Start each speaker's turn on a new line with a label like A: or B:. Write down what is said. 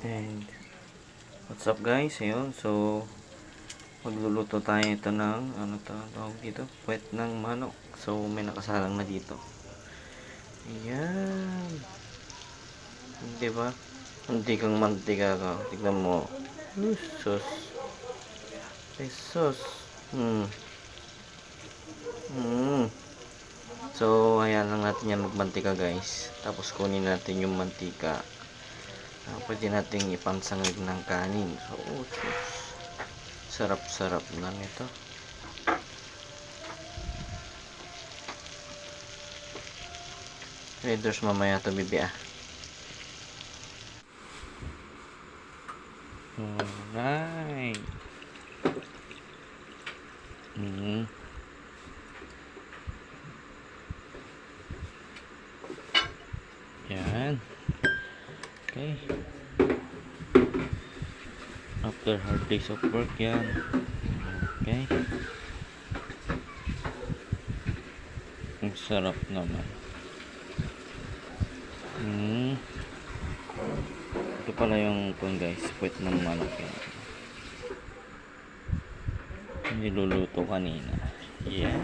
A: And what's up guys? Ayun, so magluluto tayo ito ng ano to, tawag dito, puwet ng manok. So may nakasalang na dito. Ayan. Di ba? Hindi kang mantika ka. Tignan mo. Sus. Pesos. Hmm. Hmm. So, hayaan lang natin yan magmantika guys. Tapos kunin natin yung mantika. Ah, pwede natin ipansangag ng kanin. So, oh, sus. Sarap-sarap na nito. Raiders mamaya to bibi ah. Alright. Mm. Yan. Okay. After hard days of work yan. Okay. Ang sarap naman. Hmm. Ito pala yung kung guys, puwet ng manok yan. Niluluto kanina. Yeah.